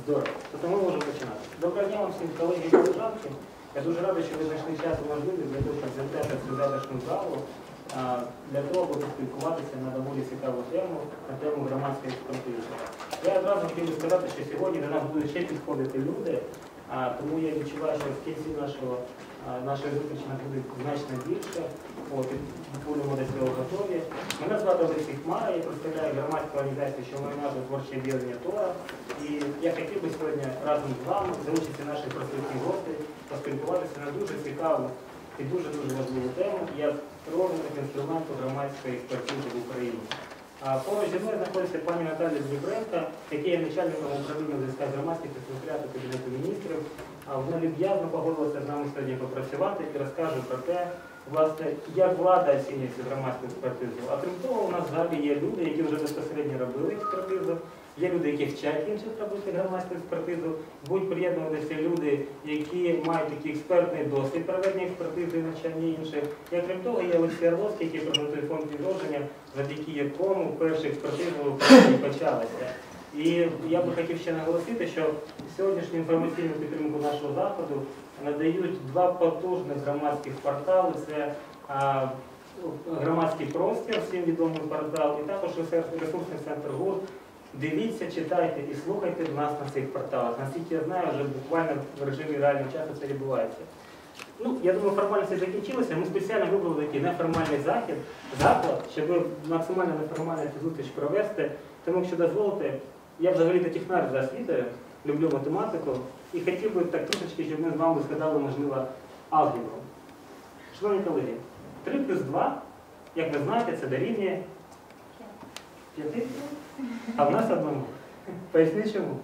Здорово. Тобто ми можемо починати. Доброго дня вам всім колеги і колежанки. Я дуже радий, що ви знайшли час і можливість для того, щоб завітати цю затишну залу для того, аби поспілкуватися на доволі цікаву тему, на тему громадської експертизи. Я одразу хотів би сказати, що сьогодні до нас будуть ще підходити люди, тому я відчуваю, що в кінці нашого, нашої зустрічі нас буде значно більше. Будемо цього готові. Мене звати Олексій Хмара, я представляю громадську організацію, що має назву Творче об'єднання Тора. І я хотів би сьогодні разом з вами, за участі наших присутніх гостей, поспілкуватися на дуже цікаву і дуже-дуже важливу тему, як розвиток інструменту громадської експертизи в Україні. А поруч зі мною знаходиться пані Наталія Дніпренка, яка є начальником управління зв'язка з громадськістю секретаріату Кабінету міністрів. А вона люб'язно погодилася з нами попрацювати і розкаже про те, власне, як влада оцінює цю громадську експертизу. А крім того, у нас в залі є люди, які вже безпосередньо робили експертизу. Є люди, які вчать інших робити громадську експертизу, будуть приєднуватися люди, які мають такий експертний досвід проведення експертизи і навчання інших. І окрім того, є Олексій Орловський, який презентує фонд відродження, завдяки якому перша експертиза почалася. І я би хотів ще наголосити, що сьогоднішню інформаційну підтримку нашого заходу надають два потужних громадських портали. Це а, громадський простір, всім відомий портал, і також ресурсний центр ГУР. Дивіться, читайте і слухайте нас на цих порталах. Наскільки я знаю, вже буквально в режимі реального часу це відбувається. Ну, я думаю, формальності закінчилися. Ми спеціально вибрали такий неформальний захід, заклад, щоб максимально неформально цю зустріч провести. Тому, якщо дозволите, я взагалі до технар за освітою, люблю математику і хотів би так трошечки, щоб ми з вами згадали, можливо, алгебру. Шановні колеги, 3 плюс 2, як ви знаєте, це дорівнює 5, а в нас одному. Поясню чому.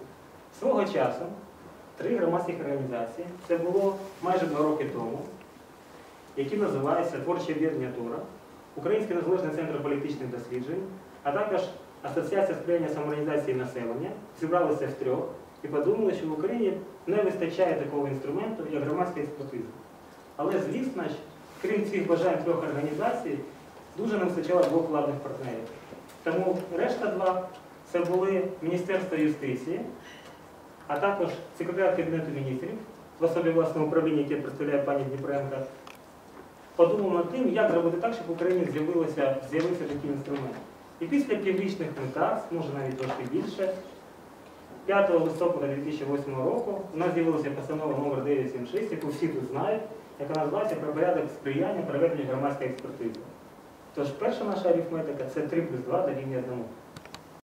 Свого часу три громадських організації, це було майже два роки тому, які називаються Творче об'єднання Тура, Український незалежний центр політичних досліджень, а також Асоціація сприяння самоорганізації населення, зібралися в трьох і подумали, що в Україні не вистачає такого інструменту, як громадська експертиза. Але, звісно ж, крім цих бажань трьох організацій, дуже не вистачало двох владних партнерів. Тому решта два це були Міністерство юстиції, а також секретар Кабінету міністрів в особі власного управління, яке представляє пані Дніпренка, подумав над тим, як зробити так, щоб в Україні з'явився такий інструмент. І після піврічних метах, може навіть трошки більше, 5 листопада 2008 року у нас з'явилася постанова номер 976, яку всі тут знають, яка називається про порядок сприяння проведенню громадської експертизи. Тож перша наша арифметика це 3 плюс 2 дорівнює 1.